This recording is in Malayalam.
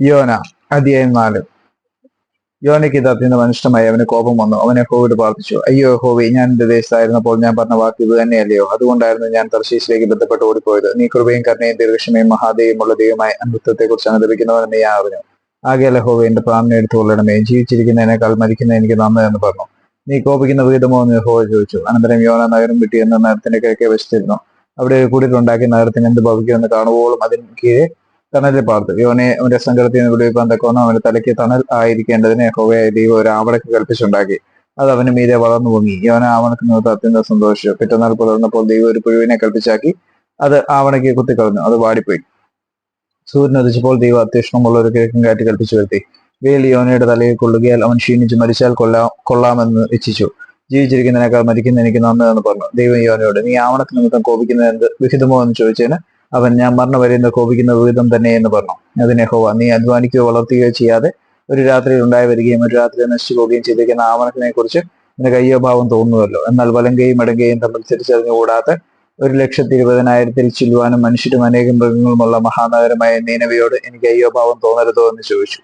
യോന അധ്യായം നാല്. യോനയ്ക്ക് തത്തിന്റെ മനുഷ്യമായി അവന് കോപം വന്നു. അവനെ ഹോവിട് പ്രാർത്ഥിച്ചു. അയ്യോ ഹോവി ഞാൻ എന്റെ ദേശത്തായിരുന്നപ്പോൾ ഞാൻ പറഞ്ഞ വാക്ക് ഇത് തന്നെയല്ലയോ? അതുകൊണ്ടായിരുന്നു ഞാൻ തർശീസിലേക്ക് ബന്ധപ്പെട്ട് ഓടിപ്പോയത്. നീ കൃപയും കരുണയും ദീർഘക്ഷമയും മഹാദേവുമുള്ള ദൈവമായ കുറിച്ച് അനുദപിക്കുന്നവനെന്ന് ഞാൻ അറിഞ്ഞു. ആകെയല്ല ഹോവി എന്റെ പ്രാണനെ എടുത്തു കൊള്ളണമേ. ജീവിച്ചിരിക്കുന്നതിനേക്കാൾ മരിക്കുന്ന എനിക്ക് നന്ന് എന്ന് പറഞ്ഞു. നീ കോപിക്കുന്ന വിഹിതമോ എന്ന് ഹോവ ചോദിച്ചു. അനന്തരം യോന നഗരം വിട്ടി എന്ന നഗരത്തിന്റെ കിഴക്കെ വെച്ചിരുന്നു അവിടെ ഒരു കുടിലുണ്ടാക്കിയ നഗരത്തിന് എന്ത് ഭവിക്കുമെന്ന് കാണുവോളും അതിന് കീഴെ തണലിൽ പാർത്തു. യോനെ അവന്റെ സങ്കടത്തിൽ നിന്ന് വിളിപ്പാൻ തക്കോണം അവന്റെ തലയ്ക്ക് തണൽ ആയിരിക്കേണ്ടതിന് ഹോവയെ ദൈവം ഒരു ആവണക്ക് കൽപ്പിച്ചുണ്ടാക്കി. അത് അവന് മീതെ വളർന്നു പൊങ്ങി. യോന ആവണക്ക് നിന്ന് അത്യന്തം സന്തോഷിച്ചു പിറ്റന്നാൾ പുലർന്നപ്പോൾ ദൈവം ഒരു പുഴുവിനെ കൽപ്പിച്ചാക്കി. അത് ആവണയ്ക്ക് കുത്തിക്കളഞ്ഞു. അത് വാടിപ്പോയി. സൂര്യൻ ഉദിച്ചപ്പോൾ ദൈവം അത്യുഷ്ണമുള്ള ഒരു കിഴക്കൻ കാറ്റ് കൽപ്പിച്ചു വരുത്തി. വെയിൽ യോനയുടെ തലയിൽ കൊള്ളുകയാൽ അവൻ ക്ഷീണിച്ച് മരിച്ചാൽ കൊള്ളാം കൊള്ളാമെന്ന് ഇച്ഛിച്ചു. ജീവിച്ചിരിക്കുന്നതിനേക്കാൾ മരിക്കുന്ന എനിക്ക് നന്ന് എന്ന് പറഞ്ഞു. ദൈവം യോനയോട് നീ ആവണക്ക് നിമിത്തം കോപിക്കുന്നത് എന്ത്? വിഹിതമോ? എന്ന് ചോദിച്ചതിന് അവൻ ഞാൻ മരണം വരെയുന്ന കോപിക്കുന്ന വിധം തന്നെ എന്ന് പറഞ്ഞു. അതിനെ ഹോവ നീ അധ്വാനിക്കുകയോ വളർത്തുകയോ ചെയ്യാതെ ഒരു രാത്രിയിൽ ഉണ്ടായി വരികയും ഒരു രാത്രി നശിച്ചു പോവുകയും ചെയ്തിരിക്കുന്ന ആവണത്തിനെ കുറിച്ച് നിനക്ക് അയ്യോ ഭാവം തോന്നുമല്ലോ. എന്നാൽ വലങ്കയും ഇടങ്കയും തമ്മിൽ തിരിച്ചറിഞ്ഞു കൂടാതെ ഒരു ലക്ഷത്തി ഇരുപതിനായിരത്തിൽ ചില്ലുവാനും മനുഷ്യരും അനേകം മൃഗങ്ങളുമുള്ള മഹാനഗരമായ നീനവയോട് എനിക്ക് അയ്യോ ഭാവം തോന്നരുതോ എന്ന് ചോദിച്ചു.